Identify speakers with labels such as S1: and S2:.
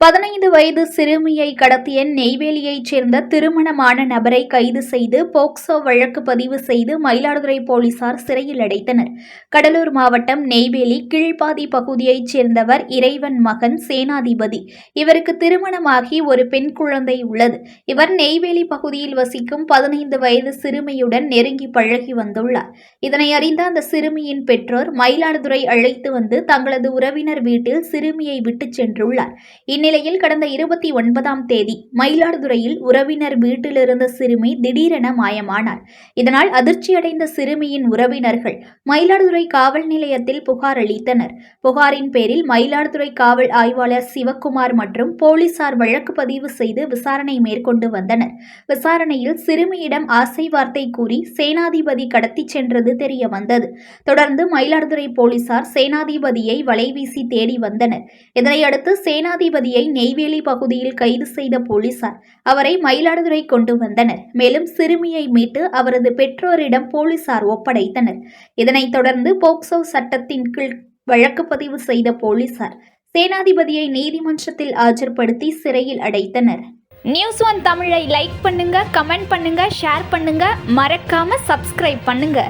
S1: பதினைந்து வயது சிறுமியை கடத்திய நெய்வேலியைச் சேர்ந்த திருமணமான நபரை கைது செய்து போக்சோ வழக்கு பதிவு செய்து மயிலாடுதுறை போலீசார் சிறையில் அடைத்தனர். கடலூர் மாவட்டம் நெய்வேலி கீழ்பாதி பகுதியைச் சேர்ந்தவர் இறைவன் மகன் சேனாதிபதி. இவருக்கு திருமணமாகி ஒரு பெண் குழந்தை உள்ளது. இவர் நெய்வேலி பகுதியில் வசிக்கும் பதினைந்து வயது சிறுமியுடன் நெருங்கி பழகி வந்துள்ளார். இதனை அறிந்த அந்த சிறுமியின் பெற்றோர் மயிலாடுதுறை அழைத்து வந்து தங்களது உறவினர் வீட்டில் சிறுமியை விட்டுச் சென்றுள்ளார். இந்நிலையில் கடந்த இருபத்தி ஒன்பதாம் தேதி மயிலாடுதுறையில் உறவினர் வீட்டிலிருந்த சிறுமி திடீரென மாயமானார் இதனால் அதிர்ச்சியடைந்த சிறுமியின் உறவினர்கள் மயிலாடுதுறை காவல் நிலையத்தில் புகார் அளித்தனர். புகாரின் பேரில் மயிலாடுதுறை காவல் ஆய்வாளர் சிவக்குமார் மற்றும் போலீசார் வழக்கு பதிவு செய்து விசாரணை மேற்கொண்டு வந்தனர். விசாரணையில் சிறுமியிடம் ஆசை வார்த்தை கூறி சேனாதிபதி கடத்திச் சென்றது தெரிய வந்தது. தொடர்ந்து மயிலாடுதுறை போலீசார் சேனாதிபதியை வலைவீசி தேடி வந்தனர். இதனையடுத்து சேனாதிபதியை நெய்வேலி பகுதியில் கைது செய்த போலீசார் அவரை மயிலாடுதுறை கொண்டு வந்தனர். மேலும் சிறுமியை மீட்டு அவரது பெற்றோரிடம் போலீசார் ஒப்படைத்தனர். இதனைத் தொடர்ந்து போக்சோ சட்டத்தின் கீழ் வழக்கு பதிவு செய்த போலீசார் சேனாதிபதியை நீதிமன்றத்தில் ஆஜர்படுத்தி சிறையில் அடைத்தனர். நியூஸ் ஒன் தமிழை லைக் பண்ணுங்க கமெண்ட் பண்ணுங்க ஷேர் பண்ணுங்க. மறக்காம சப்ஸ்கிரைப் பண்ணுங்க.